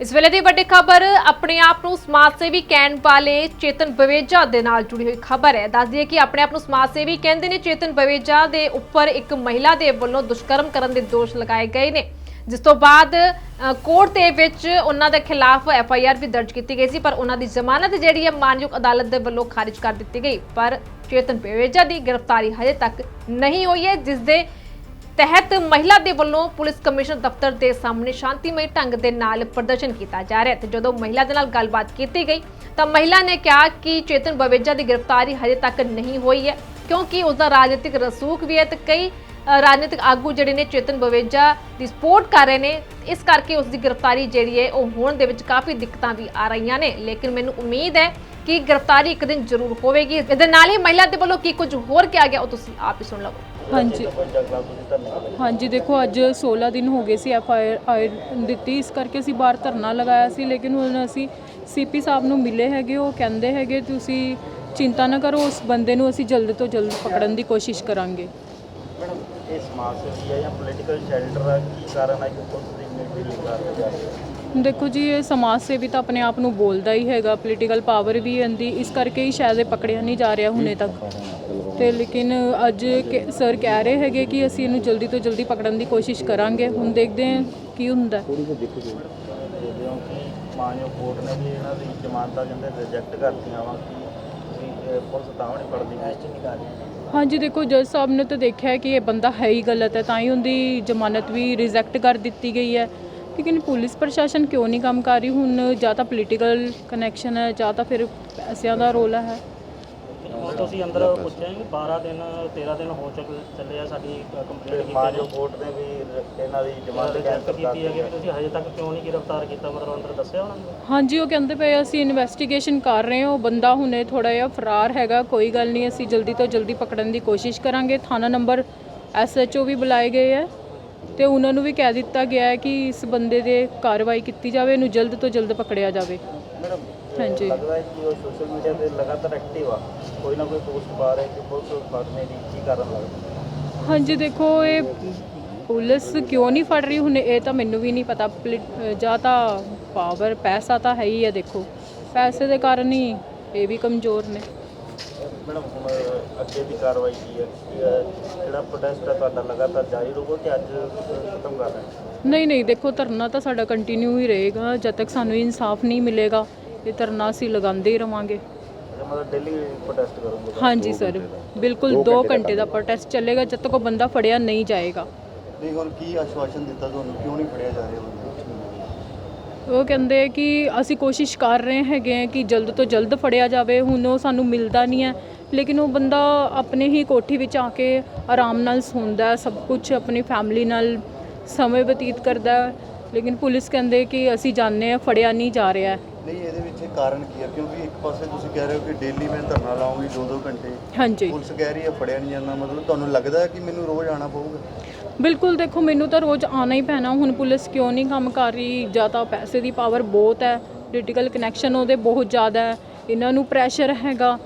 ਇਸ ਵੇਲੇ ਦੀ ਵੱਡੀ ਖਬਰ ਆਪਣੇ ਆਪ ਨੂੰ ਸਮਾਜ ਸੇਵੀ ਕਹਿਣ ਵਾਲੇ ਚੇਤਨ ਬਵੇਜਾ ਦੇ ਨਾਲ ਜੁੜੀ ਹੋਈ ਖਬਰ ਹੈ। ਦੱਸਦੀ ਹੈ ਕਿ ਆਪਣੇ ਆਪ ਨੂੰ ਸਮਾਜ ਸੇਵੀ ਕਹਿੰਦੇ ਨੇ ਚੇਤਨ ਬਵੇਜਾ ਦੇ ਉੱਪਰ ਇੱਕ ਮਹਿਲਾ ਦੇ ਵੱਲੋਂ ਦੁਸ਼ਕਰਮ ਕਰਨ ਦੇ ਦੋਸ਼ ਲਗਾਏ ਗਏ ਨੇ। ਜਿਸ ਤੋਂ ਬਾਅਦ ਕੋਰਟ ਦੇ ਵਿੱਚ ਉਹਨਾਂ ਦੇ ਖਿਲਾਫ ਐਫ ਆਈ ਆਰ ਵੀ ਦਰਜ ਕੀਤੀ ਗਈ ਸੀ, ਪਰ ਉਹਨਾਂ ਦੀ ਜ਼ਮਾਨਤ ਜਿਹੜੀ ਹੈ ਮਾਨਯੋਗ ਅਦਾਲਤ ਦੇ ਵੱਲੋਂ ਖਾਰਿਜ ਕਰ ਦਿੱਤੀ ਗਈ। ਪਰ ਚੇਤਨ ਬਵੇਜਾ ਦੀ ਗ੍ਰਿਫਤਾਰੀ ਹਜੇ ਤੱਕ ਨਹੀਂ ਹੋਈ ਹੈ, ਜਿਸ ਦੇ ਤਹਿਤ ਮਹਿਲਾ ਦੇ ਵੱਲੋਂ ਪੁਲਿਸ ਕਮਿਸ਼ਨਰ ਦਫ਼ਤਰ ਦੇ ਸਾਹਮਣੇ ਸ਼ਾਂਤੀਮਈ ਢੰਗ ਦੇ ਨਾਲ ਪ੍ਰਦਰਸ਼ਨ ਕੀਤਾ ਜਾ ਰਿਹਾ ਹੈ ਤੇ ਜਦੋਂ ਮਹਿਲਾ ਦੇ ਨਾਲ ਗੱਲਬਾਤ ਕੀਤੀ ਗਈ, ਤਾਂ ਮਹਿਲਾ ਨੇ ਕਿਹਾ ਕਿ ਚੇਤਨ ਬਵੇਜਾ ਦੀ ਗ੍ਰਿਫਤਾਰੀ ਹਜੇ ਤੱਕ ਨਹੀਂ ਹੋਈ ਹੈ, ਕਿਉਂਕਿ ਉਸ ਦਾ ਰਾਜਨੀਤਿਕ ਰਸੂਖ ਵੀ ਹੈ ਤੇ ਕਈ ਰਾਜਨੀਤਿਕ ਆਗੂ ਜਿਹੜੇ ਨੇ ਚੇਤਨ ਬਵੇਜਾ ਦੀ ਸਪੋਰਟ ਕਰ ਰਹੇ ਨੇ, ਇਸ ਕਰਕੇ ਉਸ ਦੀ ਗ੍ਰਿਫਤਾਰੀ ਜਿਹੜੀ ਹੈ ਉਹ ਹੋਣ ਦੇ ਵਿੱਚ ਕਾਫੀ ਦਿੱਕਤਾਂ ਵੀ ਆ ਰਹੀਆਂ ਨੇ। ਲੇਕਿਨ ਮੈਨੂੰ ਉਮੀਦ ਹੈ ਕਿ ਗ੍ਰਿਫਤਾਰੀ ਇੱਕ ਦਿਨ ਜ਼ਰੂਰ ਹੋਵੇਗੀ। ਇਹਦੇ ਨਾਲ ਹੀ ਮਹਿਲਾ ਦੇ ਵੱਲੋਂ ਕੀ ਕੁਝ ਹੋਰ ਕਿਹਾ ਗਿਆ ਉਹ ਤੁਸੀਂ ਆਪ ਹੀ ਸੁਣ ਲਵੋ। ਹਾਂਜੀ। ਹਾਂਜੀ ਦੇਖੋ ਅੱਜ 16 ਦਿਨ ਹੋ ਗਏ ਸੀ ਐਫ ਆਈ ਆਰ ਦਿੱਤੀ। ਇਸ ਕਰਕੇ ਅਸੀਂ ਬਾਹਰ ਧਰਨਾ ਲਗਾਇਆ ਸੀ ਲੇਕਿਨ ਹੁਣ ਅਸੀਂ ਸੀਪੀ ਸਾਹਿਬ ਨੂੰ ਮਿਲੇ ਹੈਗੇ ਉਹ ਕਹਿੰਦੇ ਹੈਗੇ ਤੁਸੀਂ ਚਿੰਤਾ ਨਾ ਕਰੋ ਉਸ ਬੰਦੇ ਨੂੰ ਅਸੀਂ ਜਲਦ ਤੋਂ ਜਲਦ ਪਕੜਨ ਦੀ ਕੋਸ਼ਿਸ਼ ਕਰਾਂਗੇ। ਮੈਡਮ ਇਹ ਸਮਾਜ ਸੇਵੀ ਹੈ ਜਾਂ ਪੋਲੀਟੀਕਲ ਸ਼ੈਲਟਰ ਹੈ ਕੀ ਕਾਰਨ ਹੈ ਕਿ ਪੁਲਿਸ ਦੀ ਇੰਨੀ ਢਿੱਲੀ ਕਰ ਰਹੀ ਹੈ? ਦੇਖੋ ਜੀ ਇਹ ਸਮਾਜ ਸੇਵੀ ਤਾਂ ਆਪਣੇ ਆਪ ਨੂੰ ਬੋਲਦਾ ਹੀ ਹੈਗਾ ਪੋਲੀਟੀਕਲ ਪਾਵਰ ਵੀ ਇਹਦੀ ਇਸ ਕਰਕੇ ਹੀ ਸ਼ਾਇਦ ਇਹ ਪਕੜਿਆ ਨਹੀਂ ਜਾ ਰਿਹਾ ਹੁਣੇ ਤੱਕ। ਤੇ ਲੇਕਿਨ ਅੱਜ ਸਰ ਕਹਿ ਰਹੇ ਹੈਗੇ ਕਿ ਅਸੀਂ ਇਹਨੂੰ ਜਲਦੀ ਤੋਂ ਜਲਦੀ ਪਕੜਨ ਦੀ ਕੋਸ਼ਿਸ਼ ਕਰਾਂਗੇ। ਹੁਣ ਦੇਖਦੇ ਹਾਂ ਕੀ ਹੁੰਦਾ। ਹੈ। ਦੇਖਦੇ ਹੋ ਕਿ ਮਾਨਯੋਗ ਕੋਰਟ ਨੇ ਵੀ ਇਹਨਾਂ ਦੀ ਜ਼ਮਾਨਤਾਂ ਕਹਿੰਦੇ ਰਿਜੈਕਟ ਕਰਤੀਆਂ ਵਾ ਕਿ ਤੁਸੀਂ ਇਹ ਪੁਲਿਸ ਤਾਂ ਵੀ ਨਹੀਂ ਫੜਦੀ। ਐਸਟੀ ਨਹੀਂ ਕਰ ਰਹੀ। ਹਾਂਜੀ ਦੇਖੋ ਜੱਜ ਸਾਹਿਬ ਨੇ ਤਾਂ ਦੇਖਿਆ ਕਿ ਇਹ ਬੰਦਾ ਹੈ ਹੀ ਗਲਤ ਹੈ ਤਾਂ ਹੀ ਉਹਦੀ ਜ਼ਮਾਨਤ ਵੀ ਰਿਜੈਕਟ ਕਰ ਦਿੱਤੀ ਗਈ ਹੈ। ਲੇਕਿਨ ਪੁਲਿਸ ਪ੍ਰਸ਼ਾਸਨ ਕਿਉਂ ਨਹੀਂ ਕੰਮ ਕਰ ਰਹੀ? ਹੁਣ ਜਾਂ ਤਾਂ ਪੋਲੀਟੀਕਲ ਕਨੈਕਸ਼ਨ ਹੈ ਜਾਂ ਤਾਂ ਫਿਰ ਪੈਸਿਆਂ ਦਾ ਰੋਲ ਹੈ। ਉਹ ਤੁਸੀਂ ਅੰਦਰ ਪੁੱਛਿਆ ਕਿ 12 ਦਿਨ 13 ਦਿਨ ਹੋ ਚੁੱਕੇ ਚੱਲੇ ਆ ਸਾਡੀ ਕੰਪਲੀਟ ਕੀਤੀ ਮਾਨਯੋਗ ਕੋਰਟ ਨੇ ਵੀ ਇਹਨਾਂ ਦੀ ਜ਼ਮਾਨਤ ਕੈਂਸਲ ਕਰ ਕੀਤੀ ਹੈ ਕਿ ਤੁਸੀਂ ਹਜੇ ਤੱਕ ਕਿਉਂ ਨਹੀਂ ਗ੍ਰਿਫਤਾਰ ਕੀਤਾ? ਮਤਲਬ ਅੰਦਰ ਦੱਸਿਆ ਉਹਨਾਂ ਨੇ? ਹਾਂਜੀ ਉਹ ਕਹਿੰਦੇ ਪਏ ਅਸੀਂ ਇਨਵੈਸਟੀਗੇਸ਼ਨ ਕਰ ਰਹੇ ਹਾਂ ਉਹ ਬੰਦਾ ਹੁਣੇ ਥੋੜਾ ਜਿਹਾ ਫਰਾਰ ਹੈਗਾ ਕੋਈ ਗੱਲ ਨਹੀਂ ਅਸੀਂ ਜਲਦੀ ਤੋਂ ਜਲਦੀ ਪਕੜਨ ਦੀ ਕੋਸ਼ਿਸ਼ ਕਰਾਂਗੇ। ਥਾਣਾ ਨੰਬਰ ਐਸਐਚਓ ਵੀ ਬੁਲਾਏ ਗਏ ਹੈ ਤੇ ਉਹਨਾਂ ਨੂੰ ਵੀ ਕਹਿ ਦਿੱਤਾ ਗਿਆ ਹੈ ਕਿ ਇਸ ਬੰਦੇ ਦੇ ਕਾਰਵਾਈ ਕੀਤੀ ਜਾਵੇ ਇਹਨੂੰ ਜਲਦ ਤੋਂ ਜਲਦ ਪਕੜਿਆ ਜਾਵੇ। ਮੈਡਮ ਹਾਂਜੀ। ਲੱਗਦਾ ਹੈ ਕਿ ਉਹ ਸੋਸ਼ਲ ਮੀਡੀਆ ਤੇ ਲਗਾਤਾਰ ਐਕਟਿਵ ਆ। ਕੋਈ ਨਾ ਕੋਈ ਪੋਸਟ ਪਾ ਰਿਹਾ ਕਿ ਪੁਲਿਸ ਫੜਨੇ ਦੀ ਕੀ ਕਾਰਨ ਲੱਗਦਾ? ਹਾਂਜੀ ਦੇਖੋ ਇਹ ਪੁਲਿਸ ਕਿਉਂ ਨਹੀਂ ਫੜ ਰਹੀ? ਹੁਣ ਇਹ ਤਾਂ ਮੈਨੂੰ ਵੀ ਨਹੀਂ ਪਤਾ। ਪੋਲੀ- ਅਹ ਜਾਂ ਤਾਂ ਪਾਵਰ ਪੈਸਾ ਤਾਂ ਹੈ ਹੀ ਹੈ ਦੇਖੋ। ਪੈਸੇ ਦੇ ਕਾਰਨ ਹੀ ਇਹ ਵੀ ਕਮਜ਼ੋਰ ਨੇ। ਮੈਡਮ ਹੁਣ ਅੱਗੇ ਦੀ ਕਾਰਵਾਈ ਕੀ ਹੈ? ਕਿ, ਅਹ, ਜਿਹੜਾ ਪ੍ਰੋਟੈਸਟ ਹੈ ਤੁਹਾਡਾ? ਲਗਾਤਾਰ ਜਾਰੀ ਰਹੂਗਾ ਕਿ ਅੱਜ ਖਤਮ ਕਰ ਰਹੇ ਨਹੀਂ ਨਹੀਂ ਦੇਖੋ ਧਰਨਾ ਤਾਂ ਸਾਡਾ ਕੰਟੀਨਿਊ ਹੀ ਰਹੇਗਾ। ਜਦ ਤੱਕ ਸਾਨੂੰ ਇਨਸਾਫ ਨਹੀਂ ਮਿਲੇਗਾ ਇਹ ਧਰਨਾ ਅਸੀਂ ਲਗਾਉਂਦੇ ਹੀ ਰਵਾਂਗੇ। ਅੱਛਾ, ਮਤਲਬ ਡੇਲੀ ਪ੍ਰੋਟੈਸਟ ਕਰੋਗੇ ਹਾਂਜੀ ਸਰ ਬਿਲਕੁਲ 2 ਘੰਟੇ ਦਾ ਪ੍ਰੋਟੈਸਟ ਚੱਲੇਗਾ ਜਦ ਤੱਕ ਉਹ ਬੰਦਾ ਫੜਿਆ ਨਹੀਂ ਜਾਏਗਾ। ਨਹੀਂ ਹੁਣ ਕੀ ਆਸ਼ਵਾਸਨ ਦਿੱਤਾ ਤੁਹਾਨੂੰ? ਕਿਉਂ ਨਹੀਂ ਫੜਿਆ ਜਾ ਰਿਹਾ ਹੁਣ ਉਹ ਕਹਿੰਦੇ ਕਿ ਅਸੀਂ ਕੋਸ਼ਿਸ਼ ਕਰ ਰਹੇ ਹੈਗੇ ਹਾਂ ਕਿ ਜਲਦ ਤੋਂ ਜਲਦ ਫੜਿਆ ਜਾਵੇ ਹੁਣ ਉਹ ਸਾਨੂੰ ਮਿਲਦਾ ਨਹੀਂ ਹੈ। ਲੇਕਿਨ ਉਹ ਬੰਦਾ ਆਪਣੇ ਹੀ ਕੋਠੀ ਵਿੱਚ ਆ ਕੇ ਆਰਾਮ ਨਾਲ ਸੌਂਦਾ ਸਭ ਕੁਝ ਆਪਣੀ ਫੈਮਿਲੀ ਨਾਲ ਸਮੇਂ ਬਤੀਤ ਕਰਦਾ। ਲੇਕਿਨ ਪੁਲਿਸ ਕਹਿੰਦੇ ਕਿ ਅਸੀਂ ਜਾਣਦੇ ਹਾਂ ਫੜਿਆ ਨਹੀਂ ਜਾ ਰਿਹਾ ਹੈ। ਨਹੀਂ ਇਹਦੇ ਵਿੱਚ ਕਾਰਨ ਕੀ ਹੈ ਕਿਉਂਕਿ ਇੱਕ ਪਾਸੇ ਤੁਸੀਂ ਕਹਿ ਰਹੇ ਹੋ ਕਿ ਡੇਲੀ ਮੈਂ ਧਰਨਾ ਲਾਉਂਗੀ 2-2 ਘੰਟੇ। ਹਾਂਜੀ। ਪੁਲਿਸ ਕਹਿ ਰਹੀ ਹੈ ਫੜਿਆ ਨਹੀਂ ਜਾਂਦਾ। ਮਤਲਬ ਤੁਹਾਨੂੰ ਲੱਗਦਾ ਹੈ ਕਿ ਮੈਨੂੰ ਰੋਜ਼ ਆਣਾ ਪਊਗਾ? ਬਿਲਕੁਲ ਦੇਖੋ ਮੈਨੂੰ ਤਾਂ ਰੋਜ਼ ਆਉਣਾ ਹੀ ਪੈਣਾ। ਹੁਣ ਪੁਲਿਸ ਕਿਉਂ ਨਹੀਂ ਕੰਮ ਕਰ ਰਹੀ? ਜਾਂ ਤਾਂ ਪੈਸੇ ਦੀ ਪਾਵਰ ਬਹੁਤ ਹੈ। ਪੋਲੀਟੀਕਲ ਕਨੈਕਸ਼ਨ ਉਹਦੇ ਬਹੁਤ ਜ਼ਿਆਦਾ ਹੈ। ਇਹਨਾਂ ਨੂੰ ਪ੍ਰੈਸ਼ਰ ਹੈਗਾ।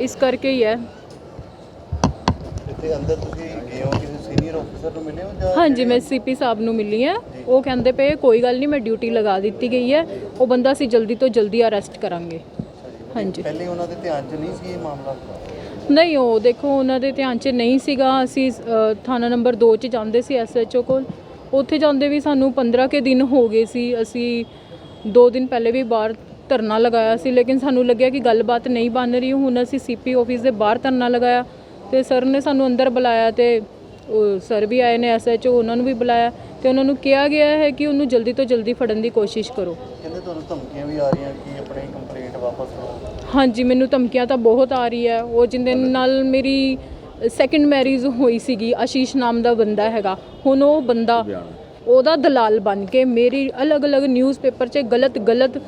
ਇਸ ਕਰਕੇ ਹੀ ਹੈ। ਇੱਥੇ ਅੰਦਰ ਤੁਸੀਂ ਗਏ ਹੋ ਸੀਨੀਅਰ ਅਫਸਰ ਨੂੰ ਮਿਲੇ ਹੋ ਜਾਂ ਹਾਂਜੀ ਮੈਂ ਸੀਪੀ ਸਾਹਿਬ ਨੂੰ ਮਿਲੀ ਹਾਂ। ਉਹ ਕਹਿੰਦੇ ਪਏ ਕੋਈ ਗੱਲ ਨਹੀਂ ਮੈਂ ਡਿਊਟੀ ਲਗਾ ਦਿੱਤੀ ਗਈ ਹੈ। ਉਹ ਬੰਦਾ ਅਸੀਂ ਜਲਦੀ ਤੋਂ ਜਲਦੀ ਅਰੈਸਟ ਕਰਾਂਗੇ। ਹਾਂਜੀ। ਪਹਿਲੇ ਉਹਨਾਂ ਦੇ ਧਿਆਨ 'ਚ ਨਹੀਂ ਸੀ ਇਹ ਮਾਮਲਾ? ਨਹੀਂ ਉਹ ਦੇਖੋ ਉਹਨਾਂ ਦੇ ਧਿਆਨ 'ਚ ਨਹੀਂ ਸੀਗਾ। ਅਸੀਂ ਅ, ਥਾਣਾ ਨੰਬਰ 2 'ਚ ਜਾਂਦੇ ਸੀ ਐਸਐਚਓ ਕੋਲ। ਉੱਥੇ ਜਾਂਦੇ ਵੀ ਸਾਨੂੰ 15 ਕੇ ਦਿਨ ਹੋ ਗਏ ਸੀ। ਅਸੀਂ 2 ਦਿਨ ਪਹਿਲੇ ਵੀ ਬਾਹਰ ਧਰਨਾ ਲਗਾਇਆ ਸੀ ਲੇਕਿਨ ਸਾਨੂੰ ਲੱਗਿਆ ਕਿ ਗੱਲਬਾਤ ਨਹੀਂ ਬਣ ਰਹੀ। ਹੁਣ ਅਸੀਂ ਸੀਪੀ ਆਫਿਸ ਦੇ ਬਾਹਰ ਧਰਨਾ ਲਗਾਇਆ ਤੇ ਸਰ ਨੇ ਸਾਨੂੰ ਅੰਦਰ ਬੁਲਾਇਆ ਤੇ ਸਰ ਵੀ ਆਏ ਨੇ ਐਸਐਚਓ ਉਹਨਾਂ ਨੂੰ ਵੀ ਬੁਲਾਇਆ ਤੇ ਉਹਨਾਂ ਨੂੰ ਕਿਹਾ ਗਿਆ ਹੈ ਕਿ ਉਹਨੂੰ ਜਲਦੀ ਤੋਂ ਜਲਦੀ ਫੜਨ ਦੀ ਕੋਸ਼ਿਸ਼ ਕਰੋ। ਕਹਿੰਦੇ ਤੁਹਾਨੂੰ ਧਮਕੀਆਂ ਵੀ ਆ ਰਹੀਆਂ ਕਿ ਆਪਣੀ ਕੰਪਲੇਂਟ ਵਾਪਸ ਲਓ ਹਾਂਜੀ ਮੈਨੂੰ ਧਮਕੀਆਂ ਤਾਂ ਬਹੁਤ ਆ ਰਹੀ ਹੈ। ਉਹ ਜਿੰਦੇ ਨਾਲ ਮੇਰੀ ਸੈਕਿੰਡ ਮੈਰਿਜ ਹੋਈ ਸੀਗੀ ਆਸ਼ੀਸ਼ ਨਾਮ ਦਾ ਬੰਦਾ ਹੈਗਾ। ਹੁਣ ਉਹ ਬੰਦਾ ਉਹਦਾ ਦਲਾਲ ਬਣ ਕੇ ਮੇਰੀ ਅਲੱਗ-ਅਲੱਗ ਨਿਊਜ਼ਪੇਪਰ 'ਚ ਗਲਤ ਗਲਤ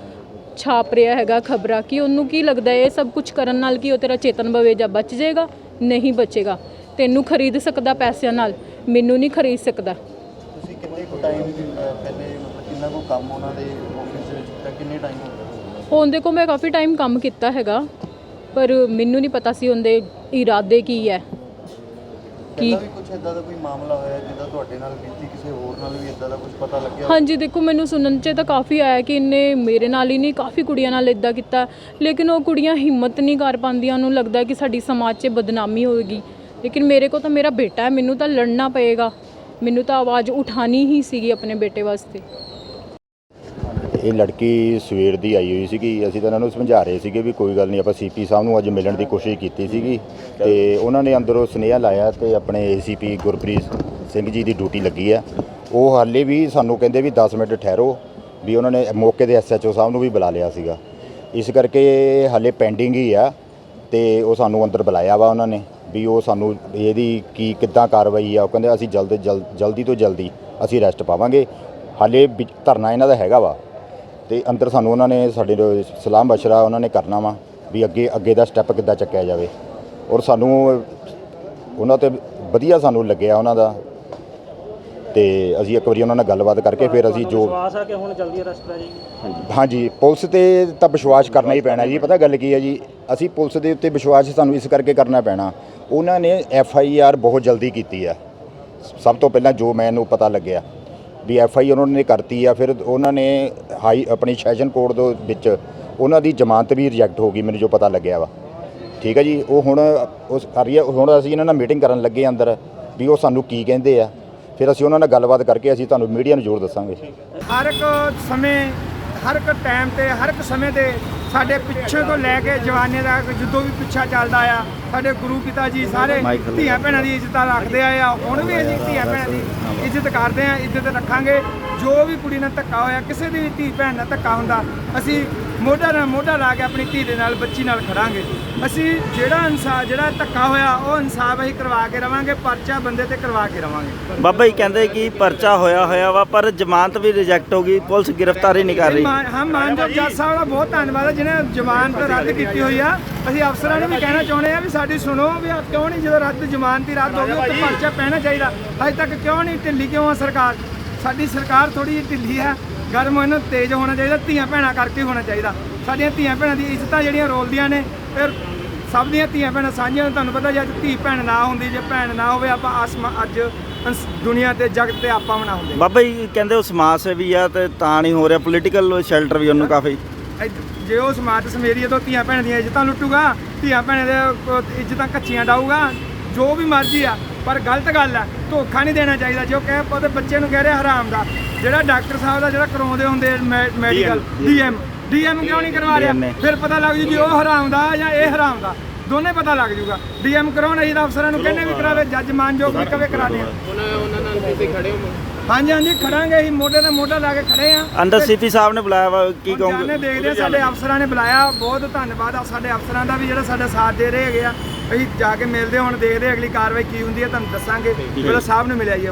ਛਾਪ ਰਿਹਾ ਹੈਗਾ ਖਬਰਾਂ। ਕਿ ਉਹਨੂੰ ਕੀ ਲੱਗਦਾ ਹੈ? ਇਹ ਸਭ ਕੁਝ ਕਰਨ ਨਾਲ ਕਿ ਉਹ ਤੇਰਾ ਚੇਤਨ ਬਵੇਜਾ? ਬਚ ਜਾਏਗਾ? ਨਹੀਂ ਬਚੇਗਾ। ਤੈਨੂੰ ਖਰੀਦ ਸਕਦਾ ਪੈਸਿਆਂ ਨਾਲ ਮੈਨੂੰ ਨਹੀਂ ਖਰੀਦ ਸਕਦਾ। ਤੁਸੀਂ ਕਿੰਨੇ ਕੁ ਟਾਈਮ ਪਹਿਲੇ ਮਤਲਬ ਕਿੰਨਾ ਕੁ ਕੰਮ ਉਹਨਾਂ ਦੇ ਆਫਿਸ ਦੇ ਵਿੱਚ ਕੀਤਾ ਕਿੰਨੇ ਟਾਈਮ ਹੋ ਗਿਆ ਉਹਦੇ ਮੈਂ ਕਾਫੀ ਟਾਈਮ ਕੰਮ ਕੀਤਾ ਹੈਗਾ ਪਰ ਮੈਨੂੰ ਨਹੀਂ ਪਤਾ ਸੀ ਉਹਦੇ ਇਰਾਦੇ ਕੀ ਹੈ। ਪਹਿਲਾਂ ਵੀ ਕੁਝ ਇਦਾਂ ਦਾ ਕੋਈ ਮਾਮਲਾ ਹੋਇਆ ਜਿਹਦਾ ਤੁਹਾਡੇ ਨਾਲ ਬੀਤੀ ਕਿਸੇ ਹੋਰ ਨਾਲ ਵੀ ਇਦਾਂ ਦਾ ਕੁਝ ਪਤਾ ਲੱਗਿਆ? ਹਾਂਜੀ ਦੇਖੋ ਮੈਨੂੰ ਸੁਣਨ 'ਚ ਤਾਂ ਕਾਫੀ ਆਇਆ ਕਿ ਇਹਨੇ ਮੇਰੇ ਨਾਲ ਹੀ ਨਹੀਂ ਕਾਫੀ ਕੁੜੀਆਂ ਨਾਲ ਇਦਾਂ ਕੀਤਾ। ਲੇਕਿਨ ਉਹ ਕੁੜੀਆਂ ਹਿੰਮਤ ਨਹੀਂ ਕਰ ਪਾਉਂਦੀਆਂ ਉਹਨੂੰ ਲੱਗਦਾ ਕਿ ਸਾਡੀ ਸਮਾਜ 'ਚ ਬਦਨਾਮੀ ਹੋਏਗੀ। ਲੇਕਿਨ ਮੇਰੇ ਕੋਲ ਤਾਂ ਮੇਰਾ ਬੇਟਾ ਹੈ, ਮੈਨੂੰ ਤਾਂ ਲੜਨਾ ਪਏਗਾ। ਮੈਨੂੰ ਤਾਂ ਆਵਾਜ਼ ਉਠਾਣੀ ਹੀ ਸੀਗੀ ਆਪਣੇ ਬੇਟੇ ਵਾਸਤੇ। ਇਹ ਲੜਕੀ ਸਵੇਰ ਦੀ ਆਈ ਹੋਈ ਸੀਗੀ। ਅਸੀਂ ਤਾਂ ਇਹਨਾਂ ਨੂੰ ਸਮਝਾ ਰਹੇ ਸੀਗੇ ਵੀ ਕੋਈ ਗੱਲ ਨਹੀਂ, ਆਪਾਂ ਸੀਪੀ ਸਾਹਿਬ ਨੂੰ ਅੱਜ ਮਿਲਣ ਦੀ ਕੋਸ਼ਿਸ਼ ਕੀਤੀ ਸੀਗੀ। ਤੇ ਉਹਨਾਂ ਨੇ ਅੰਦਰੋਂ ਸੁਨੇਹਾ ਲਾਇਆ ਤੇ ਆਪਣੇ ਏਸੀਪੀ ਗੁਰਪ੍ਰੀਤ ਸਿੰਘ ਜੀ ਦੀ ਡਿਊਟੀ ਲੱਗੀ ਆ ਉਹ ਹਾਲੇ ਵੀ ਸਾਨੂੰ ਕਹਿੰਦੇ ਵੀ 10 ਮਿੰਟ ਠਹਿਰੋ ਵੀ ਉਹਨਾਂ ਨੇ ਮੌਕੇ ਦੇ ਐਸਐਚਓ ਸਾਹਿਬ ਨੂੰ ਵੀ ਬੁਲਾ ਲਿਆ ਸੀਗਾ। ਇਸ ਕਰਕੇ ਹਾਲੇ ਪੈਂਡਿੰਗ ਹੀ ਆ ਤੇ ਉਹ ਸਾਨੂੰ ਅੰਦਰ ਬੁਲਾਇਆ ਵਾ ਉਹਨਾਂ ਨੇ। ਵੀ ਉਹ ਸਾਨੂੰ ਇਹਦੀ ਕੀ ਕਿੱਦਾਂ ਕਾਰਵਾਈ ਆ, ਉਹ ਕਹਿੰਦੇ ਅਸੀਂ ਜਲਦ ਜਲਦ ਜਲਦੀ ਤੋਂ ਜਲਦੀ ਅਸੀਂ ਰੈਸਟ ਪਾਵਾਂਗੇ। ਹਾਲੇ ਵਿੱਚ ਧਰਨਾ ਇਹਨਾਂ ਦਾ ਹੈਗਾ ਵਾ ਤੇ ਅੰਦਰ ਸਾਨੂੰ ਉਹਨਾਂ ਨੇ ਸਾਡੇ ਨੂੰ ਸਲਾਹ ਮਸ਼ਰਾ ਉਹਨਾਂ ਨੇ ਕਰਨਾ ਵਾ ਵੀ ਅੱਗੇ ਅੱਗੇ ਦਾ ਸਟੈਪ ਕਿੱਦਾਂ ਚੱਕਿਆ ਜਾਵੇ। ਔਰ ਸਾਨੂੰ ਉਹਨਾਂ ਤੇ ਵਧੀਆ ਸਾਨੂੰ ਲੱਗਿਆ ਉਹਨਾਂ ਦਾ ਤੇ ਅਸੀਂ ਇੱਕ ਵਾਰੀ ਉਹਨਾਂ ਨਾਲ ਗੱਲਬਾਤ ਕਰਕੇ ਫਿਰ ਅਸੀਂ ਜੋ ਵਿਸ਼ਵਾਸ ਹੈ ਕਿ ਹੁਣ ਜਲਦੀ ਅਰੈਸਟ ਪੈ ਜਾਏਗੀ? ਹਾਂਜੀ ਪੁਲਿਸ ਤੇ ਤਾਂ ਵਿਸ਼ਵਾਸ ਕਰਨਾ ਹੀ ਪੈਣਾ ਜੀ। ਪਤਾ ਗੱਲ ਕੀ ਹੈ ਜੀ ਅਸੀਂ ਪੁਲਿਸ ਦੇ ਉੱਤੇ ਵਿਸ਼ਵਾਸ ਸਾਨੂੰ ਇਸ ਕਰਕੇ ਕਰਨਾ ਪੈਣਾ। ਉਹਨਾਂ ਨੇ ਐਫ ਆਈ ਆਰ ਬਹੁਤ ਜਲਦੀ ਕੀਤੀ ਆ। ਸਭ ਤੋਂ ਪਹਿਲਾਂ ਜੋ ਮੈਨੂੰ ਪਤਾ ਲੱਗਿਆ ਵੀ ਐਫ ਆਈ ਉਹਨਾਂ ਨੇ ਕਰਤੀ ਆ ਫਿਰ ਉਹਨਾਂ ਨੇ ਹਾਈ ਆਪਣੀ ਸੈਸ਼ਨ ਕੋਰਟ ਦੇ ਵਿੱਚ ਉਹਨਾਂ ਦੀ ਜ਼ਮਾਨਤ ਵੀ ਰਿਜੈਕਟ ਹੋ ਗਈ ਮੈਨੂੰ ਜੋ ਪਤਾ ਲੱਗਿਆ ਵਾ। ਠੀਕ ਹੈ ਜੀ ਉਹ ਹੁਣ ਉਸ ਕਰ ਰਹੀ ਹੈ ਹੁਣ ਅਸੀਂ ਇਹਨਾਂ ਨਾਲ ਮੀਟਿੰਗ ਕਰਨ ਲੱਗੇ ਅੰਦਰ ਵੀ ਉਹ ਸਾਨੂੰ ਕੀ ਕਹਿੰਦੇ ਆ। ਫਿਰ ਅਸੀਂ ਉਹਨਾਂ ਨਾਲ ਗੱਲਬਾਤ ਕਰਕੇ ਅਸੀਂ ਤੁਹਾਨੂੰ ਮੀਡੀਆ ਨੂੰ ਜ਼ਰੂਰ ਦੱਸਾਂਗੇ। ਹਰ ਇੱਕ ਸਮੇਂ ਹਰ ਇੱਕ ਟਾਈਮ ਤੇ ਹਰ ਇੱਕ ਸਮੇਂ ਤੇ ਸਾਡੇ ਪਿੱਛੇ ਤੋਂ ਲੈ ਕੇ ਜਵਾਨੀ ਦਾ ਜਦੋਂ ਵੀ ਪਿੱਛਾ ਚੱਲਦਾ ਆ ਸਾਡੇ ਗੁਰੂ ਪਿਤਾ ਜੀ ਸਾਰੇ ਧੀਆਂ ਭੈਣਾਂ ਦੀ ਇੱਜ਼ਤਾਂ ਰੱਖਦੇ ਆਏ ਆ। ਹੁਣ ਵੀ ਅਸੀਂ ਧੀਆਂ ਭੈਣਾਂ ਦੀ ਇੱਜ਼ਤ ਕਰਦੇ ਆ ਇੱਜ਼ਤ ਰੱਖਾਂਗੇ। ਜੋ ਵੀ ਕੁੜੀ ਨਾਲ ਧੱਕਾ ਹੋਇਆ ਕਿਸੇ ਦੀ ਵੀ ਧੀ ਭੈਣ ਨਾਲ ਧੱਕਾ ਹੁੰਦਾ ਅਸੀਂ ਮੋਢਾ ਨਾਲ ਮੋਢਾ ਲਾ ਕੇ ਆਪਣੀ ਧੀ ਦੇ ਨਾਲ ਬੱਚੀ ਨਾਲ ਖੜਾਂਗੇ। ਅਸੀਂ ਜਿਹੜਾ ਇਨਸਾਫ ਜਿਹੜਾ ਧੱਕਾ ਹੋਇਆ ਉਹ ਇਨਸਾਫ ਅਸੀਂ ਕਰਵਾ ਕੇ ਰਵਾਂਗੇ ਪਰਚਾ ਬੰਦੇ ਤੇ ਕਰਵਾ ਕੇ ਰਵਾਂਗੇ। ਬਾਬਾ ਜੀ ਕਹਿੰਦੇ ਕਿ ਪਰਚਾ ਹੋਇਆ ਹੋਇਆ ਵਾ ਪਰ ਜ਼ਮਾਨਤ ਵੀ ਰਿਜੈਕਟ ਹੋ ਗਈ ਪੁਲਿਸ ਗ੍ਰਿਫਤਾਰੀ ਨਹੀਂ ਕਰ ਰਹੀ। ਹਾਂ ਮਾਨਯੋਗ ਜੱਜ ਸਾਹਿਬ ਦਾ ਬਹੁਤ ਧੰਨਵਾਦ ਹੈ ਜਿਹਨੇ ਜ਼ਮਾਨਤ ਰੱਦ ਕੀਤੀ ਹੋਈ ਆ। ਅਸੀਂ ਅਫਸਰਾਂ ਨੂੰ ਵੀ ਕਹਿਣਾ ਚਾਹੁੰਦੇ ਆ ਵੀ ਸਾਡੀ ਸੁਣੋ ਵੀ ਕਿਉਂ ਨਹੀਂ ਜਦੋਂ ਰੱਦ ਜ਼ਮਾਨਤੀ ਰੱਦ ਹੋ ਗਈ ਉਹ ਤੇ ਪਰਚਾ ਪੈਣਾ ਚਾਹੀਦਾ। ਅਜੇ ਤੱਕ ਕਿਉਂ ਨਹੀਂ ਢਿੱਲੀ ਕਿਉਂ ਆ ਸਰਕਾਰ? ਸਾਡੀ ਸਰਕਾਰ ਥੋੜੀ ਜਿਹੀ ਢਿੱਲੀ ਹੈ। ਗਰਮ ਇਹਨਾਂ ਤੇਜ਼ ਹੋਣਾ ਚਾਹੀਦਾ ਧੀਆਂ ਭੈਣਾਂ ਕਰਕੇ ਹੋਣਾ ਚਾਹੀਦਾ ਸਾਡੀਆਂ ਧੀਆਂ ਭੈਣਾਂ ਦੀ ਇੱਜ਼ਤਾਂ ਜਿਹੜੀਆਂ ਰੋਲਦੀਆਂ ਨੇ ਫਿਰ ਸਭ ਦੀਆਂ ਧੀਆਂ ਭੈਣਾਂ ਸਾਂਝੀਆਂ ਨੇ। ਤੁਹਾਨੂੰ ਪਤਾ ਜੇ ਅੱਜ ਧੀ ਭੈਣ ਨਾ ਹੁੰਦੀ ਜੇ ਭੈਣ ਨਾ ਹੋਵੇ ਆਪਾਂ ਆਸਮਾ ਅੱਜ ਦੁਨੀਆ ਤੇ ਜਗਤ ਤੇ ਆਪਾਂ ਬਣਾ ਹੁੰਦੇ ਬਾਬਾ ਜੀ ਕਹਿੰਦੇ ਉਹ ਸਮਾਜ ਸੇਵੀ ਆ ਤੇ ਤਾਂ ਨਹੀਂ ਹੋ ਰਿਹਾ ਪੋਲੀਟੀਕਲ ਸ਼ੈਲਟਰ ਵੀ ਉਹਨੂੰ ਕਾਫੀ ਜੇ ਉਹ ਸਮਾਜ ਸਮੇਰੀਏ ਤੋਂ ਧੀਆਂ ਭੈਣਾਂ ਦੀਆਂ ਇੱਜ਼ਤਾਂ ਲੁੱਟੂਗਾ ਧੀਆਂ ਭੈਣਾਂ ਦੇ ਇੱਜ਼ਤਾਂ ਕੱਚੀਆਂ ਡਾਊਗਾ ਜੋ ਵੀ ਮਰਜ਼ੀ ਆ ਪਰ ਗਲਤ ਗੱਲ ਆ ਧੋਖਾ ਨਹੀਂ ਦੇਣਾ ਚਾਹੀਦਾ ਜੋ ਕਹੇ ਉਹਦੇ ਬੱਚੇ ਨੂੰ ਕਹਿ ਰਿਹਾ ਹਰਾਮ ਦਾ ਜਿਹੜਾ ਡਾਕਟਰ ਸਾਹਿਬ ਦਾ ਜਿਹੜਾ ਕਰਾਉਂਦੇ ਹੁੰਦੇ ਮੈਡੀਕਲ ਡੀਐਮ ਡੀਐਮ ਕਿਉਂ ਨਹੀਂ ਕਰਵਾ ਰਿਹਾ? ਫਿਰ ਪਤਾ ਲੱਗ ਜੂ ਜੀ ਉਹ ਹਰਾਮ ਦਾ ਜਾਂ ਇਹ ਹਰਾਮ ਦਾ ਦੋਨੇ ਪਤਾ ਲੱਗ ਜੂਗਾ। ਡੀਐਮ ਕਰਾਉਣਾ ਚਾਹੀਦਾ ਅਫਸਰਾਂ ਨੂੰ ਕਹਿੰਨੇ ਵੀ ਕਰਾਵੇ ਜੱਜ ਮਾਨਯੋਗ ਵੀ ਕਵੇ ਕਰਾ ਦੇ ਹਾਂਜੀ ਹਾਂਜੀ ਖੜਾਂਗੇ ਅਸੀਂ ਮੋਢੇ ਤੇ ਮੋਢਾ ਲਾ ਕੇ ਖੜੇ ਆ। ਅੰਦਰ ਸੀਪੀ ਸਾਹਿਬ ਨੇ ਬੁਲਾਇਆ ਵਾ ਕੀ ਕਹੋਗੇ? ਦੇਖਦੇ ਆ ਸਾਡੇ ਅਫਸਰਾਂ ਨੇ ਬੁਲਾਇਆ ਬਹੁਤ ਧੰਨਵਾਦ ਆ ਸਾਡੇ ਅਫਸਰਾਂ ਦਾ ਵੀ ਜਿਹੜਾ ਸਾਡਾ ਸਾਥ ਦੇ ਰਹੇ ਹੈਗੇ ਆ। ਅਸੀਂ ਜਾ ਕੇ ਮਿਲਦੇ ਹਾਂ, ਹੁਣ ਦੇਖਦੇ ਹਾਂ ਅਗਲੀ ਕਾਰਵਾਈ ਕੀ ਹੁੰਦੀ ਹੈ ਤੁਹਾਨੂੰ ਦੱਸਾਂਗੇ। ਪਹਿਲਾਂ ਸਾਹਿਬ ਨੂੰ ਮਿਲਿਆ ਜੀ